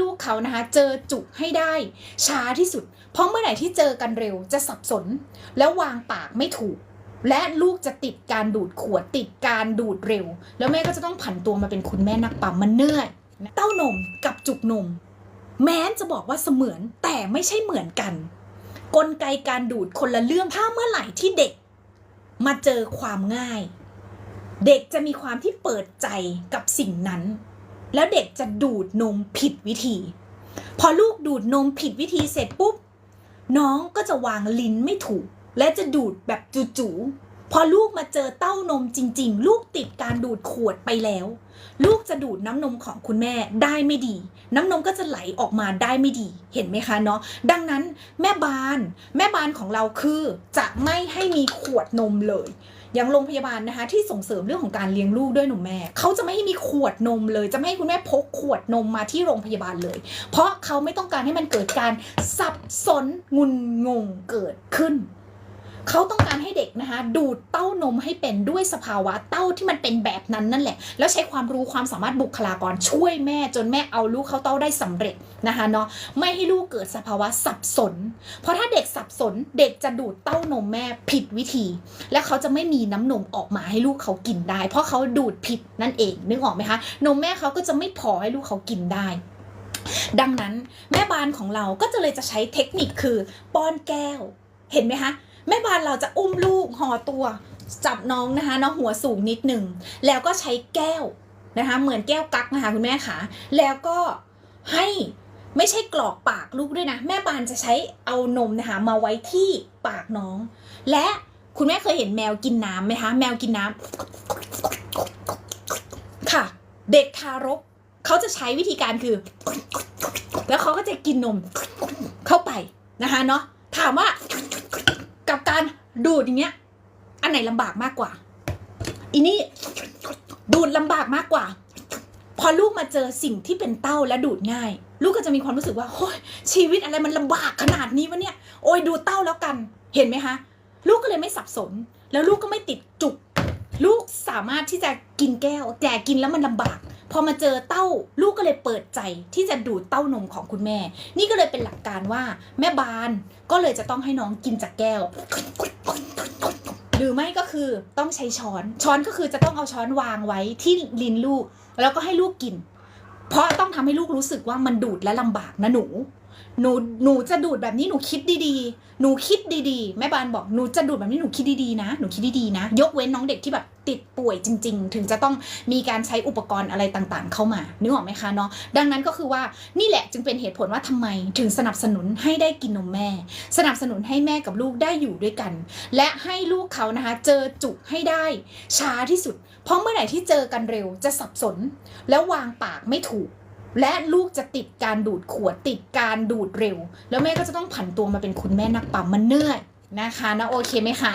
ลูกเขานะคะ เจอจุกให้ได้ ช้าที่สุด เพราะเมื่อไหร่ที่เจอกันเร็วจะสับสน แล้ววางปากไม่ถูก และลูกจะติดการดูดขวดติดการดูดเร็ว แล้วแม่ก็จะต้องผันตัวมาเป็นคุณแม่นักปั๊มมันเหนื่อยเต้านมกับจุกนม แม้จะบอกว่าเสมือนแต่ไม่ใช่เหมือนกัน กลไกการดูดคนละเรื่องถ้าเมื่อไหร่ที่เด็ก มาเจอความง่าย เด็กจะมีความที่เปิดใจกับสิ่งนั้น แล้วเด็กจะดูดนมผิดวิธี พอลูกดูดนมผิดวิธีเสร็จปุ๊บ น้องก็จะวางลิ้นไม่ถูก และจะดูดแบบจู่ๆพอลูกมาเจอเต้านมจริง ๆ ลูกติดการดูดขวดไปแล้ว ลูกจะดูดน้ำนมของคุณแม่ได้ไม่ดี น้ำนมก็จะไหลออกมาได้ไม่ดี เห็นไหมคะเนาะดังนั้นแม่บาน แม่บานของเราคือจะไม่ให้มีขวดนมเลย อย่างโรงพยาบาลนะคะ ที่ส่งเสริมเรื่องของการเลี้ยงลูกด้วยหนูแม่เขาจะไม่ให้มีขวดนมเลย จะไม่ให้คุณแม่พกขวดนมมาที่โรงพยาบาลเลย เพราะเขาไม่ต้องการให้มันเกิดการสับสนงุนงงเกิดขึ้น เขาต้องการให้เด็กนะคะ ดูดเต้านมให้เป็นด้วยสภาวะเต้าที่มันเป็นแบบนั้นนั่นแหละ แล้วใช้ความรู้ความสามารถบุคลากรช่วยแม่จนแม่เอาลูกเข้าเต้าได้สำเร็จนะคะเนาะไม่ให้ลูกเกิดสภาวะสับสน เพราะถ้าเด็กสับสนเด็กจะดูดเต้านมแม่ผิดวิธี และเขาจะไม่มีน้ำนมออกมาให้ลูกเขากินได้ เพราะเขาดูดผิดนั่นเองนึกออกไหมคะนมแม่เขาก็จะไม่พอให้ลูกเขากินได้ดังนั้นแม่บ้านของเราก็จะเลยจะใช้เทคนิคคือป้อนแก้ว เห็นไหมคะ แม่บ้านเราจะอุ้มลูกห่อตัวจับน้องนะคะน้องหัวสูงนิดหนึ่งแล้วก็ใช้แก้วนะคะ เหมือนแก้วกักนะคะคุณแม่คะแล้วก็ให้ไม่ใช่กรอกปากลูกด้วยนะ แม่บานจะใช้เอานมนะคะ มาไว้ที่ปากน้อง และคุณแม่เคยเห็นแมวกินน้ำไหมคะ แมวกินน้ำค่ะ เด็กทารกเขาจะใช้วิธีการคือ แล้วเขาก็จะกินนมเข้าไปนะคะเนาะถามว่า ดูดอย่างเงี้ย อันไหนลำบากมากกว่า อีนี่ดูดลำบากมากกว่า พอลูกมาเจอสิ่งที่เป็นเต้าและดูดง่าย ลูกก็จะมีความรู้สึกว่าโอ้ยชีวิตอะไรมันลำบากขนาดนี้วะเนี่ย โอ้ยดูเต้าแล้วกัน เห็นไหมคะ ลูกก็เลยไม่สับสน แล้วลูกก็ไม่ติดจุก ลูกสามารถที่จะกินแก้ว แต่กินแล้วมันลำบาก พอมาเจอเต้าลูกก็เลยเปิดใจที่จะดูดเต้านมของคุณแม่ นี่ก็เลยเป็นหลักการว่าแม่บานก็เลยจะต้องให้น้องกินจากแก้ว หรือไม่ก็คือต้องใช้ช้อนช้อนก็คือจะต้องเอาช้อนวางไว้ที่ลิ้นลูก แล้วก็ให้ลูกกิน เพราะต้องทำให้ลูกรู้สึกว่ามันดูดและลำบากนะหนูหนูหนูจะดูดแบบนี้หนูคิดดีๆ หนูคิดดีๆ แม่บานบอกหนูจะดูดแบบนี้หนูคิดดีๆนะ หนูคิดดีๆนะ ยกเว้นน้องเด็กที่แบบติดป่วยจริง ๆ ถึงจะต้องมีการใช้อุปกรณ์อะไรต่างๆ เข้ามานึกออกไหมคะเนาะดังนั้นก็คือว่านี่แหละจึงเป็นเหตุผลว่าทำไมถึงสนับสนุนให้ได้กินนมแม่ สนับสนุนให้แม่กับลูกได้อยู่ด้วยกัน และให้ลูกเขานะคะเจอจุกให้ได้ช้าที่สุด เพราะเมื่อไหร่ที่เจอกันเร็วจะสับสน แล้ววางปากไม่ถูก และลูกจะติดการดูดขวดติดการดูดเร็ว แล้วแม่ก็จะต้องผันตัวมาเป็นคุณแม่นักปั๊มมันเหนื่อยนะคะนะโอเคไหมคะ